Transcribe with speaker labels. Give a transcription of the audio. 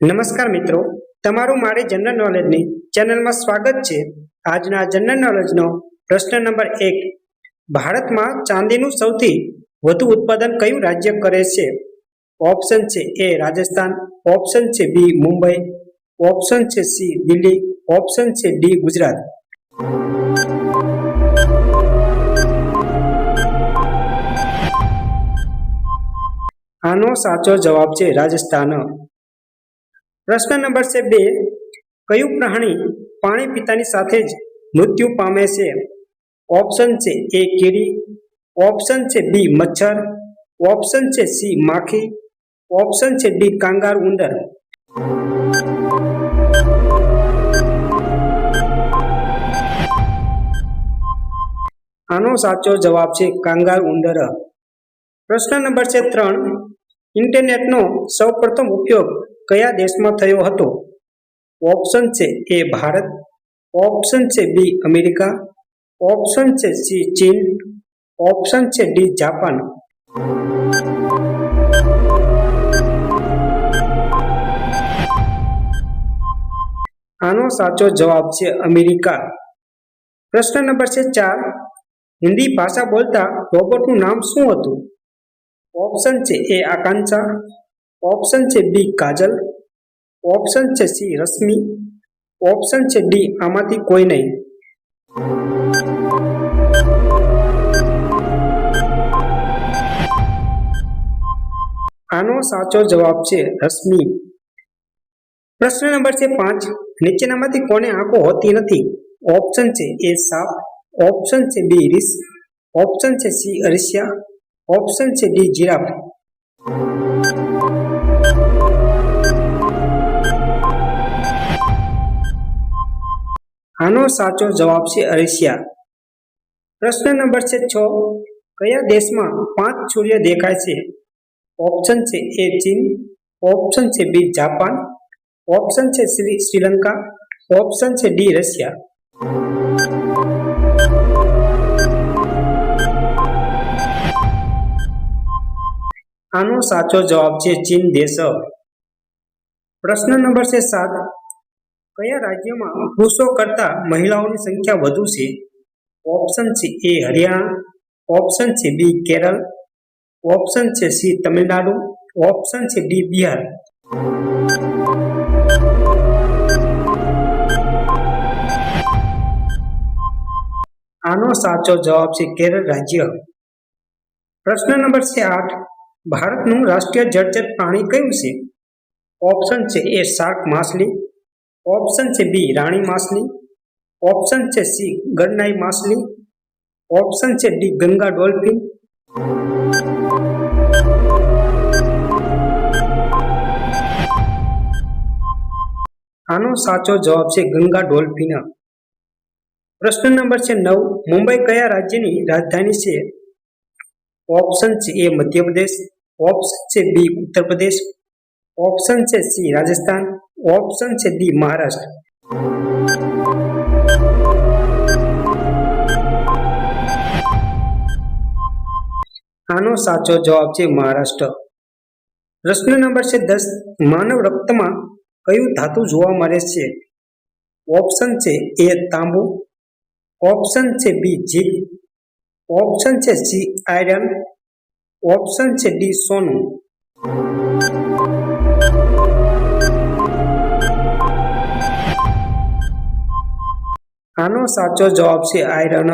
Speaker 1: નમસ્કાર મિત્રો, તમારું મારી જનરલ નોલેજની ચેનલમાં સ્વાગત છે. આજના જનરલ નોલેજનો પ્રશ્ન નંબર એક. ભારતમાં ચાંદીનું સૌથી વધુ ઉત્પાદન કયું રાજ્ય કરે છે? ઓપ્શન છે એ રાજસ્થાન ઓપ્શન છે બી મુંબઈ ઓપ્શન છે સી દિલ્હી ઓપ્શન છે ડી ગુજરાત. આનો સાચો જવાબ છે રાજસ્થાન. પ્રશ્ન નંબર છે બે કયું પ્રાણી પાણી પીતાની સાથે જ મૃત્યુ પામે છે? ઓપ્શન છે એ કીડી ઓપ્શન છે બી મચ્છર, ઓપ્શન છે સી માખી, ઓપ્શન છે ડી કાંગાર ઉંદર. આનો સાચો જવાબ છે કાંગાર ઉંદર. પ્રશ્ન નંબર છે ત્રણ, ઇન્ટરનેટનો સૌપ્રથમ ઉપયોગ કયા દેશમાં થયો હતો? ઓપ્શન છે એ ભારત ઓપ્શન છે બી અમેરિકા ઓપ્શન છે સી ચીન ઓપ્શન છે ડી જાપાન. આનો સાચો જવાબ છે અમેરિકા. પ્રશ્ન નંબર છે ચાર. હિન્દી ભાષા બોલતા રોબોટનું નામ શું હતું? ઓપ્શન છે એ આકાંક્ષા ઓપ્શન છે બી કાજલ. ઓપ્શન છે સી રશ્મિ. ઓપ્શન છે ડી આમાંથી કોઈ નહીં. આનો સાચો જવાબ છે રશ્મિ. પ્રશ્ન નંબર છે પાંચ. નીચેનામાંથી કોને આંખો હોતી નથી? ઓપ્શન છે એ સાપ. ઓપ્શન છે બી રીસ. ઓપ્શન છે સી અરિસ્યા. ઓપ્શન છે ડી જીરાફ. આનો સાચો જવાબ છે અરેશિયા. પ્રશ્ન નંબર છે છ. કયા દેશમાં પાંચ સૂર્ય દેખાય છે? ઓપ્શન છે એ ચીન ઓપ્શન છે બી જાપાન ઓપ્શન છે શ્રી શ્રીલંકા ઓપ્શન છે ડી રશિયા. આનો સાચો જવાબ છે ચીન દેશ. પ્રશ્ન નંબર છે સાત. કયા રાજ્યમાં પુરુષો કરતા મહિલાઓની સંખ્યા વધુ છે? ઓપ્શન છે એ હરિયાણા. ઓપ્શન છે બી કેરળ. ઓપ્શન છે સી તમિલનાડુ. ઓપ્શન છે ડી બિહાર. આનો સાચો જવાબ છે કેરળ રાજ્ય. પ્રશ્ન નંબર છે આઠ. ભારતનું રાષ્ટ્રીય જળચર પ્રાણી કયું છે? ઓપ્શન છે એ શાર્ક માછલી. ઓપ્શન છે બી રાણી માછલી. ઓપ્શન છે સી ગરનાઈ માછલી. ઓપ્શન છે ડી ગંગા ડોલ્ફિન. આનો સાચો જવાબ છે ગંગા ડોલ્ફિન. પ્રશ્ન નંબર છે નવ, મુંબઈ કયા રાજ્યની રાજધાની છે? ઓપ્શન છે એ મધ્યપ્રદેશ. ઓપ્શન છે બી ઉત્તર પ્રદેશ ઓપ્શન છે સી રાજસ્થાન. ઓપ્શન છે ડી મહારાષ્ટ્ર આનો સાચો જવાબ છે મહારાષ્ટ્ર. પ્રશ્ન નંબર છે દસ, માનવ રક્તમાં કયું ધાતુ જોવા મળે છે? ઓપ્શન છે એ, તાંબુ. ઓપ્શન છે બી જીપ ઓપ્શન છે સી આયરન ઓપ્શન છે ડી સોનું. આનો સાચો જવાબ છે આયરન